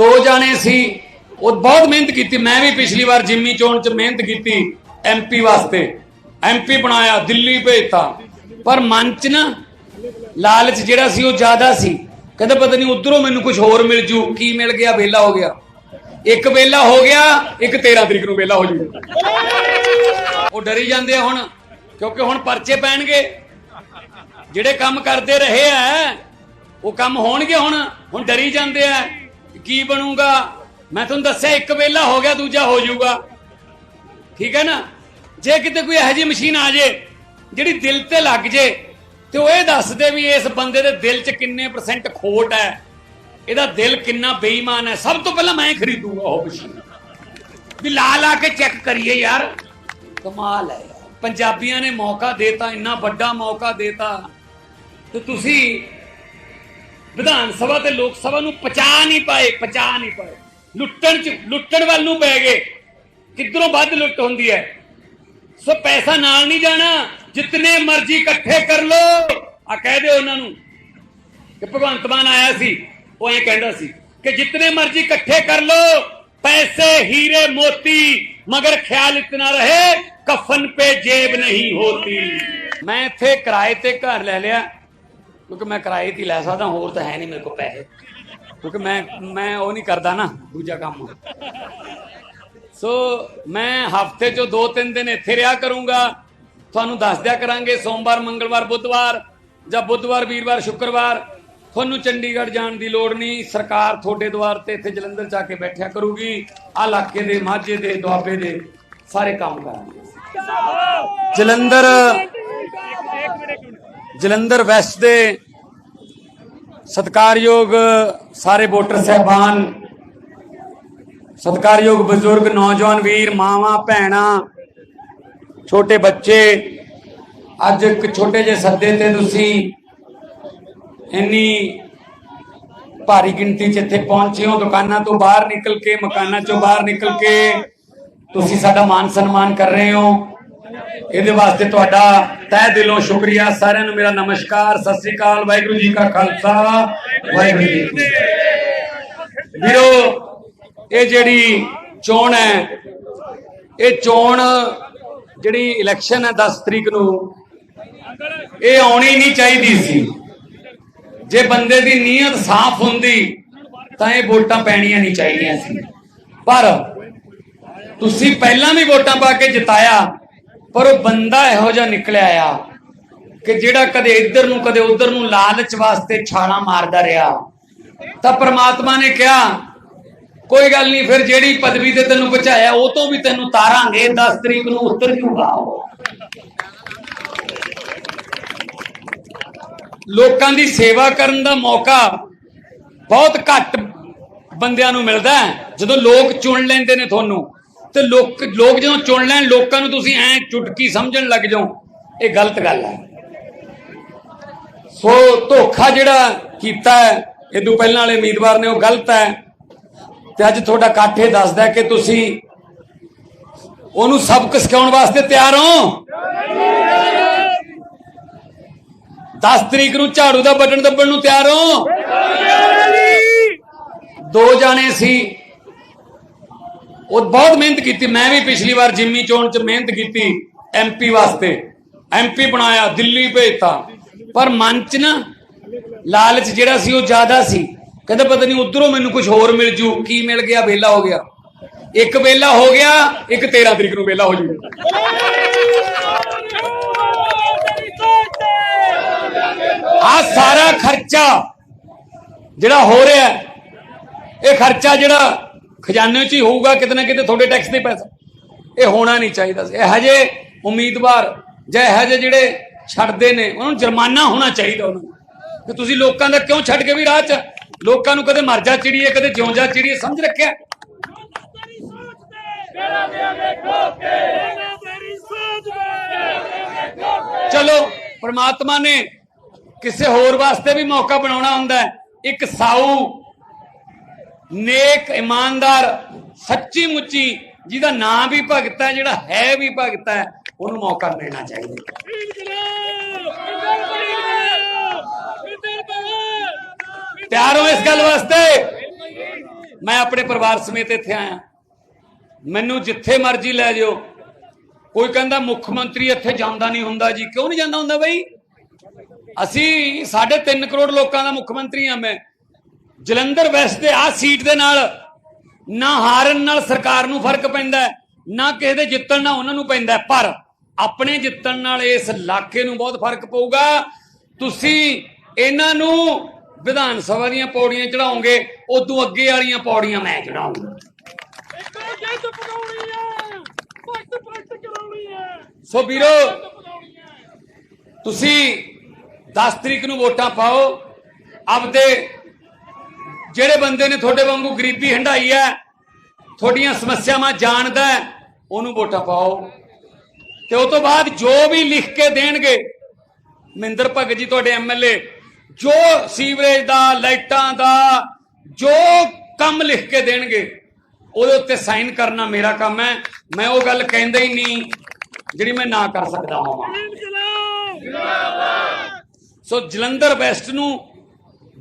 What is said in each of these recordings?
ਦੋ ਜਾਣੇ ਸੀ। ਉਹ ਬਹੁਤ ਮਿਹਨਤ ਕੀਤੀ। ਮੈਂ ਵੀ ਪਿਛਲੀ ਵਾਰ ਜਿੰਮੀ ਚੋਣ ਚ ਮਿਹਨਤ ਕੀਤੀ ਐਮਪੀ ਵਾਸਤੇ। ਐਮਪੀ ਬਣਾਇਆ, ਦਿੱਲੀ ਭੇਜਤਾ। ਪਰ ਮਨ ਚ ਨਾ ਲਾਲਚ ਜਿਹੜਾ ਸੀ ਉਹ ਜ਼ਿਆਦਾ ਸੀ। ਕਹਿੰਦਾ ਪਤਾ ਨਹੀਂ ਉਧਰੋਂ ਮੈਨੂੰ ਕੁਝ ਹੋਰ ਮਿਲ ਜੂ। ਕੀ ਮਿਲ ਗਿਆ? ਵੇਲਾ ਹੋ ਗਿਆ। ਇੱਕ ਵੇਲਾ ਹੋ ਗਿਆ, ਇੱਕ 13 ਤਰੀਕ ਨੂੰ ਵੇਲਾ ਹੋ ਜੂ। ਉਹ ਡਰੀ ਜਾਂਦੇ ਆ ਹੁਣ, ਕਿਉਂਕਿ ਹੁਣ ਪਰਚੇ ਪੈਣਗੇ। ਜਿਹੜੇ ਕੰਮ ਕਰਦੇ ਰਹੇ ਆ, ਉਹ ਕੰਮ ਹੋਣਗੇ ਹੁਣ। ਹੁਣ ਡਰੀ ਜਾਂਦੇ ਆ। ਕੀ ਬਣੂਗਾ? ਮੈਂ ਤੁਹਾਨੂੰ ਦੱਸਿਆ, ਇੱਕ ਵੇਲਾ ਹੋ ਗਿਆ, ਦੂਜਾ ਹੋ ਜਾਊਗਾ। ਠੀਕ ਹੈ ਨਾ? ਜੇ ਕਿਤੇ ਕੋਈ ਇਹੋ ਜਿਹੀ ਮਸ਼ੀਨ ਆ ਜੇ, ਜਿਹੜੀ ਦਿਲ ਤੇ ਲੱਗ ਜੇ, ਤੇ ਉਹ ਇਹ ਦੱਸ ਵੀ ਇਸ ਬੰਦੇ ਦੇ ਦਿਲ 'ਚ ਕਿੰਨੇ ਪਰਸੈਂਟ ਖੋਟ ਹੈ। ਇਹਦਾ ਦਿਲ ਕਿੰਨਾ ਬੇਈਮਾਨ ਹੈ। ਸਭ ਤੋਂ ਪਹਿਲਾਂ ਮੈਂ ਖਰੀਦੂਗਾ ਉਹ ਮਸ਼ੀਨ। ਵੀ ਲਾ ਲਾ ਕੇ ਚੈੱਕ ਕਰੀਏ ਯਾਰ। ਕਮਾਲ ਹੈ ਯਾਰ। ਪੰਜਾਬੀਆਂ ਨੇ ਮੌਕਾ ਦੇਤਾ, ਇੰਨਾ ਵੱਡਾ ਮੌਕਾ ਦੇਤਾ। ਤੇ ਤੁਸੀਂ ਵਿਧਾਨ ਸਭਾ ਤੇ ਲੋਕ ਸਭਾ ਨੂੰ ਪਚਾ ਨਹੀਂ ਪਾਏ, ਪਚਾ ਨਹੀਂ ਪਾਏ। ਲੁੱਟਣ ਚ, ਲੁੱਟਣ ਵੱਲ ਨੂੰ ਪੈ ਗਏ। ਕਿੱਧਰੋਂ ਵੱਧ ਲੁੱਟ ਹੁੰਦੀ ਹੈ? ਸੋ ਪੈਸਾ ਨਾਲ ਨਹੀਂ ਜਾਣਾ ਜਿੰਨੇ ਮਰਜ਼ੀ ਇਕੱਠੇ ਕਰ ਲੋ ਆ ਕਹਿ ਦਿਓ ਉਹਨਾਂ ਨੂੰ ਕਿ ਭਗਵੰਤ ਮਾਨ ਆਇਆ ਸੀ, ਉਹ ਐਂ ਕਹਿੰਦਾ ਸੀ ਕਿ ਜਿੰਨੇ ਮਰਜ਼ੀ ਇਕੱਠੇ ਕਰ ਲੋ ਪੈਸੇ, ਹੀਰੇ, ਮੋਤੀ, ਮਗਰ ਖਿਆਲ ਇਤਨਾ ਰਹੇ, ਕਫਨ ਪੇ ਜੇਬ ਨਹੀਂ ਹੋਤੀ। ਮੈਂ ਇੱਥੇ ਕਿਰਾਏ ਤੇ ਘਰ ਲੈ ਲਿਆ। ਕਿਉਂਕਿ ਮੈਂ ਕਿਰਾਏ ਤੇ ਲੈ ਸਕਦਾ ਹੋਰ ਤਾਂ ਹੈ ਨਹੀਂ ਮੇਰੇ ਕੋਲ ਪੈਸੇ। ਕਿਉਂਕਿ ਮੈਂ ਮੈਂ ਉਹ ਨਹੀਂ ਕਰਦਾ ਨਾ ਦੂਜਾ ਕੰਮ। ਸੋ ਮੈਂ ਹਫ਼ਤੇ 'ਚੋਂ 2-3 ਦਿਨ ਇੱਥੇ ਰਿਹਾ ਕਰੂੰਗਾ। ਤੁਹਾਨੂੰ ਦੱਸ ਦਿਆ ਕਰਾਂਗੇ ਸੋਮਵਾਰ ਮੰਗਲਵਾਰ ਬੁੱਧਵਾਰ ਜਾਂ ਬੁੱਧਵਾਰ ਵੀਰਵਾਰ ਸ਼ੁੱਕਰਵਾਰ। ਤੁਹਾਨੂੰ ਚੰਡੀਗੜ੍ਹ ਜਾਣ ਦੀ ਲੋੜ ਨਹੀਂ। ਸਰਕਾਰ ਤੁਹਾਡੇ ਦੁਆਰ ਤੇ ਇੱਥੇ ਜਲੰਧਰ ਜਾ ਕੇ ਬੈਠਿਆ ਕਰੂਗੀ। ਆ ਇਲਾਕੇ ਦੇ ਮਾਝੇ ਦੇ ਦੁਆਬੇ ਦੇ ਸਾਰੇ ਕੰਮ ਕਰਾਂਗੇ। ਜਲੰਧਰ ਜਲੰਧਰ ਵੈਸਟ ਦੇ ਸਤਕਾਰਯੋਗ ਸਾਰੇ ਵੋਟਰ ਸਹਿਬਾਨ, ਸਤਕਾਰਯੋਗ ਬਜ਼ੁਰਗ, ਨੌਜਵਾਨ ਵੀਰ, ਮਾਵਾਂ, ਭੈਣਾਂ, ਛੋਟੇ ਬੱਚੇ, ਅੱਜ ਇੱਕ ਛੋਟੇ ਜਿਹੇ ਸੱਦੇ ਤੇ ਤੁਸੀਂ ਇੰਨੀ ਭਾਰੀ ਗਿਣਤੀ 'ਚ ਇੱਥੇ ਪਹੁੰਚੇ ਹੋ, ਦੁਕਾਨਾਂ ਤੋਂ ਬਾਹਰ ਨਿਕਲ ਕੇ, ਮਕਾਨਾਂ 'ਚੋਂ ਬਾਹਰ ਨਿਕਲ ਕੇ ਤੁਸੀਂ ਸਾਡਾ ਮਾਨ ਸਨਮਾਨ ਕਰ ਰਹੇ ਹੋ। ਇਹਦੇ ਵਾਸਤੇ ਤੁਹਾਡਾ ਤਹਿ ਦਿਲੋਂ ਸ਼ੁਕਰੀਆ। ਸਾਰਿਆਂ ਨੂੰ ਮੇਰਾ ਨਮਸਕਾਰ। ਸਤਿ ਸ੍ਰੀ ਅਕਾਲ। ਵਾਹਿਗੁਰੂ ਜੀ ਕਾ ਖਾਲਸਾ। ਵਾਹਿਗੁਰੂ ਜੀ ਕੀ ਫਤਿਹ। ਵੀਰੋ, ਇਹ ਜਿਹੜੀ ਚੋਣ ਹੈ, ਇਹ ਚੋਣ ਜਿਹੜੀ ਇਲੈਕਸ਼ਨ ਹੈ 10 ਤਰੀਕ ਨੂੰ, ਇਹ ਆਉਣੀ ਨਹੀਂ ਚਾਹੀਦੀ ਸੀ। ਜੇ ਬੰਦੇ ਦੀ ਨੀਅਤ ਸਾਫ਼ ਹੁੰਦੀ, ਤਾਂ ਇਹ ਵੋਟਾਂ ਪੈਣੀਆਂ ਨਹੀਂ ਚਾਹੀਦੀਆਂ ਸੀ। ਪਰ ਤੁਸੀਂ ਪਹਿਲਾਂ ਵੀ ਵੋਟਾਂ ਪਾ ਕੇ ਜਿਤਾਇਆ। ਪਰ ਉਹ ਬੰਦਾ ਇਹੋ ਜਿਹਾ ਨਿਕਲਿਆ ਆ ਕਿ ਜਿਹੜਾ ਕਦੇ ਇੱਧਰ ਨੂੰ, ਕਦੇ ਉੱਧਰ ਨੂੰ ਲਾਲਚ ਵਾਸਤੇ ਛਾਲਾਂ ਮਾਰਦਾ ਰਿਹਾ। ਤਾਂ ਪ੍ਰਮਾਤਮਾ ਨੇ ਕਿਹਾ, ਕੋਈ ਗੱਲ ਨਹੀਂ, ਫਿਰ ਜਿਹੜੀ ਪਦਵੀ ਤੇ ਤੈਨੂੰ ਬਚਾਇਆ ਉਹ ਤੋਂ ਵੀ ਤੈਨੂੰ ਤਾਰਾਂਗੇ 10 ਤਰੀਕ ਨੂੰ ਉੱਤਰ ਜੂਗਾ ਲੋਕਾਂ ਦੀ ਸੇਵਾ ਕਰਨ ਦਾ ਮੌਕਾ ਬਹੁਤ ਘੱਟ ਬੰਦਿਆਂ ਨੂੰ ਮਿਲਦਾ ਜਦੋਂ ਲੋਕ ਚੁਣ ਲੈਂਦੇ ਨੇ ਤੁਹਾਨੂੰ ਤੇ ਲੋਕ ਲੋਕ ਜਦੋਂ ਚੁਣ ਲੈਣ, ਲੋਕਾਂ ਨੂੰ ਤੁਸੀਂ ਐ ਚੁਟਕੀ ਸਮਝਣ ਲੱਗ ਜਾਓ, ਇਹ ਗਲਤ ਗੱਲ ਹੈ। ਸੋ ਧੋਖਾ ਜਿਹੜਾ ਕੀਤਾ ਹੈ ਇਹ ਤੋਂ ਪਹਿਲਾਂ ਵਾਲੇ ਉਮੀਦਵਾਰ ਨੇ ਉਹ ਗਲਤ ਹੈ। ਤੇ ਅੱਜ ਤੁਹਾਡਾ ਇਕੱਠ ਇਹ ਦੱਸਦਾ ਕਿ ਤੁਸੀਂ ਉਹਨੂੰ ਸਬਕ ਸਿਖਾਉਣ ਵਾਸਤੇ ਤਿਆਰ ਹੋ। 10 ਤਰੀਕ ਨੂੰ ਝਾੜੂ ਦਾ ਬਟਨ ਦੱਬਣ ਨੂੰ ਤਿਆਰ ਹੋ। ਦੋ ਜਾਣੇ ਸੀ ਉਹ ਬਹੁਤ ਮਿਹਨਤ ਕੀਤੀ। ਮੈਂ ਵੀ ਪਿਛਲੀ ਵਾਰ ਜਿੰਮੀ ਚੋਣ ਚ ਮਿਹਨਤ ਕੀਤੀ ਐਮਪੀ ਵਾਸਤੇ। ਐਮਪੀ ਬਣਾਇਆ, ਦਿੱਲੀ ਭੇਜਤਾ। ਪਰ ਮਨ ਚ ਨਾ ਲਾਲਚ ਜਿਹੜਾ ਸੀ ਉਹ ਜ਼ਿਆਦਾ ਸੀ। ਕਹਿੰਦਾ ਪਤਾ ਨਹੀਂ ਉਧਰੋਂ ਮੈਨੂੰ ਕੁਝ ਹੋਰ ਮਿਲ ਜੂ। ਕੀ ਮਿਲ ਗਿਆ? ਵੇਲਾ ਹੋ ਗਿਆ। ਇੱਕ ਵੇਲਾ ਹੋ ਗਿਆ, ਇੱਕ 13 ਤਰੀਕ ਨੂੰ ਵੇਲਾ ਹੋ ਜੂ। ਆ ਸਾਰਾ ਖਰਚਾ ਜਿਹੜਾ ਹੋ ਰਿਹਾ, ਇਹ ਖਰਚਾ ਜਿਹੜਾ ਖਜ਼ਾਨੇ 'ਚ ਹੀ ਹੋਊਗਾ, ਕਿਤੇ ਨਾ ਕਿਤੇ ਤੁਹਾਡੇ ਟੈਕਸ ਦੇ ਪੈਸਾ। ਇਹ ਹੋਣਾ ਨਹੀਂ ਚਾਹੀਦਾ ਸੀ। ਇਹ ਹਜੇ ਉਮੀਦਵਾਰ ਜਾਂ ਇਹ ਹਜੇ ਜਿਹੜੇ ਛੱਡਦੇ ਨੇ, ਉਹਨਾਂ ਨੂੰ ਜੁਰਮਾਨਾ ਹੋਣਾ ਚਾਹੀਦਾ ਉਹਨਾਂ ਨੂੰ। ਕਿ ਤੁਸੀਂ ਲੋਕਾਂ ਦਾ ਕਿਉਂ ਛੱਡ ਕੇ ਵੀ ਰਾਹ 'ਚ? ਲੋਕਾਂ ਨੂੰ ਕਦੇ ਮਰਜ਼ਾ ਚਿੜੀਏ, ਕਦੇ ਜਿਉਂ ਜਾ ਚਿੜੀਏ, ਸਮਝ ਰੱਖਿਆ? ਚਲੋ, ਪ੍ਰਮਾਤਮਾ ਨੇ ਕਿਸੇ ਹੋਰ ਵਾਸਤੇ ਵੀ ਮੌਕਾ ਬਣਾਉਣਾ ਹੁੰਦਾ ਇੱਕ ਸਾਊ ਨੇਕ, ਇਮਾਨਦਾਰ, ਸੱਚੀ ਮੁੱਚੀ, ਜਿਹਦਾ ਨਾਂ ਵੀ ਭਗਤ ਹੈ, ਜਿਹੜਾ ਹੈ ਵੀ ਭਗਤ ਹੈ, ਉਹਨੂੰ ਮੌਕਾ ਮਿਲਣਾ ਚਾਹੀਦਾ ਤਿਆਰ ਹੋ ਇਸ ਗੱਲ ਵਾਸਤੇ। ਮੈਂ ਆਪਣੇ ਪਰਿਵਾਰ ਸਮੇਤ ਇੱਥੇ ਆਇਆ। ਮੈਨੂੰ ਜਿੱਥੇ ਮਰਜ਼ੀ ਲੈ ਜਾਓ। ਕੋਈ ਕਹਿੰਦਾ ਮੁੱਖ ਮੰਤਰੀ ਇੱਥੇ ਜਾਂਦਾ ਨਹੀਂ ਹੁੰਦਾ ਜੀ। ਕਿਉਂ ਨਹੀਂ ਜਾਂਦਾ ਹੁੰਦਾ ਬਈ? ਅਸੀਂ 3.5 ਕਰੋੜ ਲੋਕਾਂ ਦਾ ਮੁੱਖ ਮੰਤਰੀ ਆ ਮੈਂ। ਜਲੰਧਰ ਵੈਸਟ ਦੇ ਆ ਸੀਟ ਦੇ ਨਾਲ ਨਾ ਹਾਰਨ ਨਾਲ ਸਰਕਾਰ ਨੂੰ ਫ਼ਰਕ ਪੈਂਦਾ ਨਾ ਕਿਸੇ ਦੇ ਜਿੱਤਣ ਨਾਲ ਉਹਨਾਂ ਨੂੰ ਪੈਂਦਾ। ਪਰ ਆਪਣੇ ਜਿੱਤਣ ਨਾਲ ਇਸ ਇਲਾਕੇ ਨੂੰ ਬਹੁਤ ਫ਼ਰਕ ਪਊਗਾ। ਤੁਸੀਂ ਇਹਨਾਂ ਨੂੰ ਵਿਧਾਨ ਸਭਾ ਦੀਆਂ ਪੌੜੀਆਂ ਚੜਾਉਂਗੇ ਉਦੋਂ ਅੱਗੇ ਵਾਲੀਆਂ ਪੌੜੀਆਂ ਮੈਂ ਚੜਾਉਂਗਾ ਸੋ ਵੀਰੋ ਤੁਸੀਂ 10 ਤਰੀਕ ਨੂੰ ਵੋਟਾਂ ਪਾਓ। ਆਪਦੇ ਜਿਹੜੇ ਬੰਦੇ ਨੇ ਤੁਹਾਡੇ ਵਾਂਗੂ ਗਰੀਬੀ ਹੰਡਾਈ ਹੈ ਤੁਹਾਡੀਆਂ ਸਮੱਸਿਆਵਾਂ ਜਾਣਦਾ ਉਹਨੂੰ ਵੋਟਾਂ ਪਾਓ। ਤੇ ਉਸ ਤੋਂ ਬਾਅਦ ਜੋ ਵੀ ਲਿਖ ਕੇ ਦੇਣਗੇ ਮਹਿੰਦਰ ਭਗਤ ਜੀ ਤੁਹਾਡੇ ਐਮਐਲਏ ਜੋ ਸੀਵਰੇਜ ਦਾ ਲਾਈਟਾਂ ਦਾ ਜੋ ਕੰਮ ਲਿਖ ਕੇ ਦੇਣਗੇ ਉਹਦੇ ਉੱਤੇ ਸਾਈਨ ਕਰਨਾ ਮੇਰਾ ਕੰਮ ਹੈ। ਮੈਂ ਉਹ ਗੱਲ ਕਹਿੰਦਾ ਹੀ ਨਹੀਂ ਜਿਹੜੀ ਮੈਂ ਨਾ ਕਰ ਸਕਦਾ ਹਾਂ। ਸੋ ਜਲੰਧਰ ਵੈਸਟ ਨੂੰ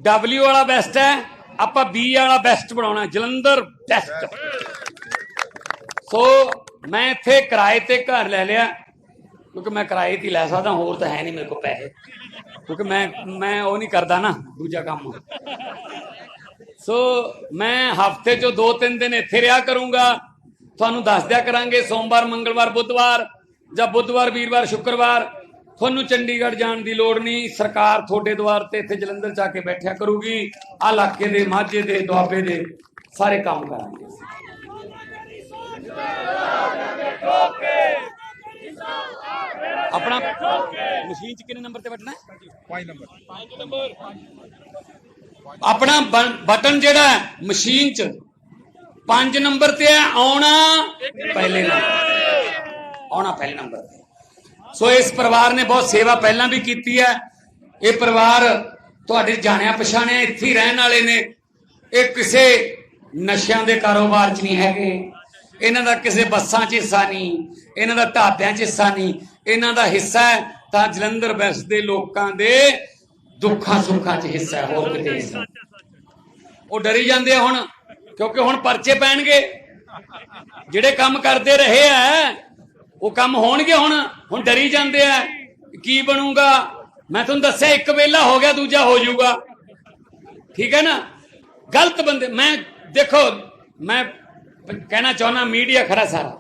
W ਵਾਲਾ ਬੈਸਟ ਹੈ। ਆਪਾਂ ਬੀ ਵਾਲਾ ਬੈਸਟ ਬਣਾਉਣਾ ਜਲੰਧਰ ਬੈਸਟ ਸੋ ਮੈਂ ਇੱਥੇ ਕਿਰਾਏ ਤੇ ਘਰ ਲੈ ਲਿਆ, ਕਿਉਂਕਿ ਮੈਂ ਕਿਰਾਏ ਤੇ ਲੈ ਸਕਦਾ, ਹੋਰ ਤਾਂ ਹੈ ਨਹੀਂ ਮੇਰੇ ਕੋਲ ਪੈਸੇ। ਕਿਉਂਕਿ ਮੈਂ ਮੈਂ ਉਹ ਨਹੀਂ ਕਰਦਾ ਨਾ, ਦੂਜਾ ਕੰਮ। ਸੋ ਮੈਂ ਹਫ਼ਤੇ ਚੋਂ 2-3 ਦਿਨ ਇੱਥੇ ਰਿਹਾ ਕਰੂੰਗਾ। ਤੁਹਾਨੂੰ ਦੱਸ ਦਿਆ ਕਰਾਂਗੇ, ਸੋਮਵਾਰ, ਮੰਗਲਵਾਰ, ਬੁੱਧਵਾਰ ਜਾਂ ਬੁੱਧਵਾਰ, ਵੀਰਵਾਰ, ਸ਼ੁੱਕਰਵਾਰ। ਤੁਹਾਨੂੰ ਚੰਡੀਗੜ੍ਹ ਜਾਣ ਦੀ ਲੋੜ ਨਹੀਂ। ਸਰਕਾਰ ਤੁਹਾਡੇ ਦੁਆਰ ਤੇ ਇੱਥੇ ਜਲੰਧਰ ਜਾ ਕੇ ਬੈਠਿਆ ਕਰੂਗੀ। ਆ ਇਲਾਕੇ ਦੇ ਮਾਝੇ ਦੇ ਦੁਆਬੇ ਦੇ ਸਾਰੇ ਕੰਮ ਕਰਾਂਗੇ ਆਪਣਾ ਮਸ਼ੀਨ ਚ ਕਿੰਨੇ ਨੰਬਰ ਤੇ ਬਟਨਾ ਹੈ? ਆਪਣਾ ਬ- ਬਟਨ ਜਿਹੜਾ ਹੈ ਮਸ਼ੀਨ 'ਚ। 5 ਨੰਬਰ ਤੇ ਹੈ ਆਉਣਾ। ਪਹਿਲੇ ਨੰਬਰ। ਆਉਣਾ ਪਹਿਲੇ ਨੰਬਰ ਤੇ। ਸੋ ਇਸ ਪਰਿਵਾਰ ਨੇ ਬਹੁਤ ਸੇਵਾ ਪਹਿਲਾਂ ਵੀ ਕੀਤੀ ਹੈ। ਇਹ ਪਰਿਵਾਰ ਤੁਹਾਡੇ ਜਾਣਿਆ ਪਛਾਣਿਆ ਇੱਥੇ ਰਹਿਣ ਵਾਲੇ ਨੇ। ਇਹ ਕਿਸੇ ਨਸ਼ਿਆਂ ਦੇ ਕਾਰੋਬਾਰ 'ਚ ਨਹੀਂ ਹੈਗੇ। ਇਹਨਾਂ ਦਾ ਕਿਸੇ ਬੱਸਾਂ 'ਚ ਹਿੱਸਾ ਨਹੀਂ। ਇਹਨਾਂ ਦਾ ਢਾਬਿਆਂ 'ਚ ਹਿੱਸਾ ਨਹੀਂ। ਇਹਨਾਂ ਦਾ ਹਿੱਸਾ ਤਾਂ ਜਲੰਧਰ ਵੈਸ ਦੇ ਲੋਕਾਂ ਦੇ ਦੁੱਖਾਂ ਸੁੱਖਾਂ 'ਚ ਹਿੱਸਾ ਹੈ, ਹੋਰ ਕਿਤੇ ਉਹ ਡਰੀ ਜਾਂਦੇ ਹੁਣ, ਕਿਉਂਕਿ ਹੁਣ ਪਰਚੇ ਪੈਣਗੇ। ਜਿਹੜੇ ਕੰਮ ਕਰਦੇ ਰਹੇ ਆ ਉਹ ਕੰਮ ਹੋਣਗੇ ਹੁਣ ਹੁਣ ਡਰੀ ਜਾਂਦੇ ਆ। ਕੀ ਬਣੂਗਾ? ਮੈਂ ਤੁਹਾਨੂੰ ਦੱਸਿਆ, ਇੱਕ ਵੇਲਾ ਹੋ ਗਿਆ, ਦੂਜਾ ਹੋ ਜਾਊਗਾ। ਠੀਕ ਹੈ ਨਾ? ਗਲਤ ਬੰਦੇ, ਮੈਂ ਦੇਖੋ, ਮੈਂ ਕਹਿਣਾ ਚਾਹੁੰਦਾ, ਮੀਡੀਆ ਖੜਾ ਸਾਰਾ।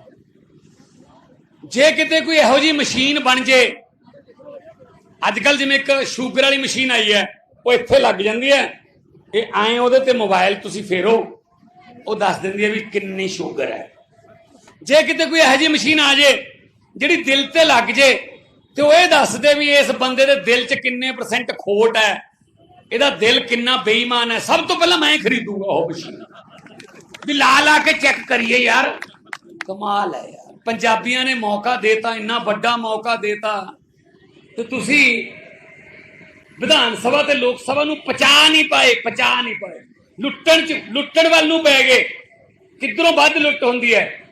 ਜੇ ਕਿਤੇ ਕੋਈ ਇਹੋ ਜੀ ਮਸ਼ੀਨ ਬਣ ਜੇ ਅੱਜ ਕੱਲ ਜਿਵੇਂ ਇੱਕ ਸ਼ੂਗਰ ਵਾਲੀ ਮਸ਼ੀਨ ਆਈ ਹੈ, ਉਹ ਇੱਥੇ ਲੱਗ ਜਾਂਦੀ ਹੈ। ਇਹ ਐਂ ਉਹਦੇ ਤੇ ਮੋਬਾਈਲ ਤੁਸੀਂ ਫੇਰੋ, ਉਹ ਦੱਸ ਦਿੰਦੀ ਹੈ ਵੀ ਕਿੰਨੀ ਸ਼ੂਗਰ ਹੈ। ਜੇ ਕਿਤੇ ਕੋਈ ਇਹੋ ਜਿਹੀ ਮਸ਼ੀਨ ਆ ਜੇ, ਜਿਹੜੀ ਦਿਲ ਤੇ ਲੱਗ ਜੇ, ਤੇ ਉਹ ਇਹ ਦੱਸਦੇ ਵੀ ਇਸ ਬੰਦੇ ਦੇ ਦਿਲ 'ਚ ਕਿੰਨੇ ਪਰਸੈਂਟ ਖੋਟ ਹੈ, ਇਹਦਾ ਦਿਲ ਕਿੰਨਾ ਬੇਈਮਾਨ ਹੈ। ਸਭ ਤੋਂ ਪਹਿਲਾਂ ਮੈਂ ਖਰੀਦੂਗਾ ਉਹ ਮਸ਼ੀਨ। ਵੀ ਲਾ ਲਾ ਕੇ ਚੈੱਕ ਕਰੀਏ ਯਾਰ। ਕਮਾਲ ਹੈ ਯਾਰ। ਪੰਜਾਬੀਆਂ ਨੇ ਮੌਕਾ ਦੇਤਾ, ਇੰਨਾ ਵੱਡਾ ਮੌਕਾ ਦੇਤਾ। ਤੇ ਤੁਸੀਂ ਵਿਧਾਨ ਸਭਾ ਤੇ ਲੋਕ ਸਭਾ ਨੂੰ ਪਚਾ ਨਹੀਂ ਪਾਏ, ਪਚਾ ਨਹੀਂ ਪਾਏ। ਲੁੱਟਣ ਚ, ਲੁੱਟਣ ਵੱਲ ਨੂੰ ਪੈ ਗਏ। ਕਿੱਧਰੋਂ ਵੱਧ ਲੁੱਟ ਹੁੰਦੀ ਹੈ?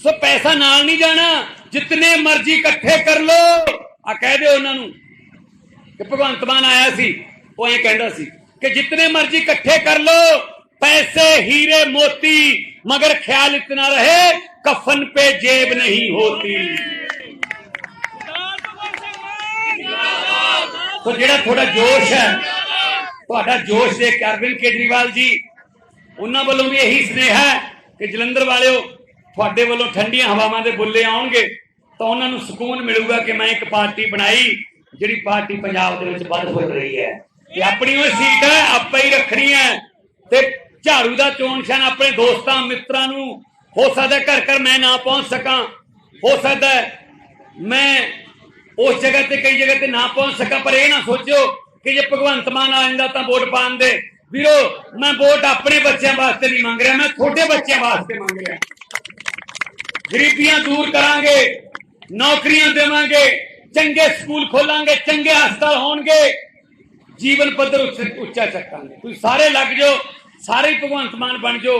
ਸੋ ਪੈਸਾ ਨਾਲ ਨਹੀਂ ਜਾਣਾ ਜਿੰਨੇ ਮਰਜ਼ੀ ਇਕੱਠੇ ਕਰ ਲੋ ਆ ਕਹਿ ਦਿਓ ਉਹਨਾਂ ਨੂੰ ਕਿ ਭਗਵੰਤ ਮਾਨ ਆਇਆ ਸੀ ਉਹ ਐਂ ਕਹਿੰਦਾ ਸੀ ਕਿ ਜਿੰਨੇ ਮਰਜ਼ੀ ਇਕੱਠੇ ਕਰ ਲੋ पैसे हीरे मोती मगर ख्याल इतना रहे कफन पे जेब नहीं होती तो ਜਿਹੜਾ ਤੁਹਾਡਾ ਜੋਸ਼ ਹੈ ਤੁਹਾਡਾ ਜੋਸ਼ ਦੇਖ ਕੇ ਅਰਵਿੰਦ ਕੇਜਰੀਵਾਲ ਜੀ ਉਹਨਾਂ ਵੱਲੋਂ ਵੀ ਇਹੀ ਸੁਨੇਹਾ ਹੈ ਕਿ ਜਲੰਧਰ ਵਾਲਿਓ ਤੁਹਾਡੇ ਵੱਲੋਂ ਠੰਡੀਆਂ ਹਵਾਵਾਂ ਦੇ ਬੁੱਲੇ ਆਉਣਗੇ, ਤਾਂ ਉਹਨਾਂ ਨੂੰ ਸਕੂਨ ਮਿਲੂਗਾ ਕਿ ਮੈਂ ਇੱਕ ਪਾਰਟੀ ਬਣਾਈ, ਜਿਹੜੀ ਪਾਰਟੀ ਪੰਜਾਬ ਦੇ ਵਿੱਚ ਵੱਧ ਹੋ ਰਹੀ ਹੈ। ਤੇ ਆਪਣੀ ਉਹ ਸੀਟ ਹੈ, ਆਪਾਂ ਹੀ ਰੱਖਣੀ ਹੈ। ਤੇ ਝਾੜੂ ਦਾ ਚੋਣ ਨਿਸ਼ਾਨ ਆਪਣੇ ਦੋਸਤਾਂ, ਮਿੱਤਰਾਂ ਨੂੰ, ਹੋ ਸਕਦਾ ਘਰ ਘਰ ਮੈਂ ਨਾ ਪਹੁੰਚ ਸਕਾਂ। ਹੋ ਸਕਦਾ ਮੈਂ ਉਸ ਜਗ੍ਹਾ ਤੇ, ਕਈ ਜਗ੍ਹਾ ਤੇ ਨਾ ਪਹੁੰਚ ਸਕਾਂ, ਪਰ ਇਹ ਨਾ ਸੋਚਿਓ ਕਿ ਜੇ ਭਗਵੰਤ ਮਾਨ ਆ ਜਾਂਦਾ ਤਾਂ ਵੋਟ ਪਾਣ ਦੇ। ਵੀਰੋ, ਮੈਂ ਵੋਟ ਆਪਣੇ ਬੱਚਿਆਂ ਵਾਸਤੇ ਨਹੀਂ ਮੰਗ ਰਿਹਾ, ਮੈਂ ਤੁਹਾਡੇ ਬੱਚਿਆਂ ਵਾਸਤੇ ਮੰਗ ਰਿਹਾ। ਗਰੀਬੀਆਂ ਦੂਰ ਕਰਾਂਗੇ ਨੌਕਰੀਆਂ ਦੇਵਾਂਗੇ ਚੰਗੇ ਸਕੂਲ ਖੋਲਾਂਗੇ ਚੰਗੇ ਹਸਪਤਾਲ ਹੋਣਗੇ ਜੀਵਨ ਪੱਧਰ ਉੱਚ- ਚੱਕਾਂਗੇ। ਤੁਸੀਂ ਸਾਰੇ ਲੱਗ ਜਾਓ ਸਾਰੇ ਭਗਵੰਤ ਮਾਨ ਬਣ ਜਾਓ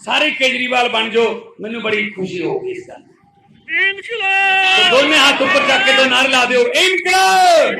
ਸਾਰੇ ਕੇਜਰੀਵਾਲ ਬਣ ਜਾਓ ਮੈਨੂੰ ਬੜੀ ਖੁਸ਼ੀ ਹੋਊਗੀ ਇਸ ਗੱਲ ਇਨਕਲਾਬ ਦੋਨੇ ਹੱਥ ਉੱਪਰ ਚੱਕ ਕੇ ਦੋ ਨਾਰੇ ਲਾ ਦਿਓ। ਇਨਕਲਾਬ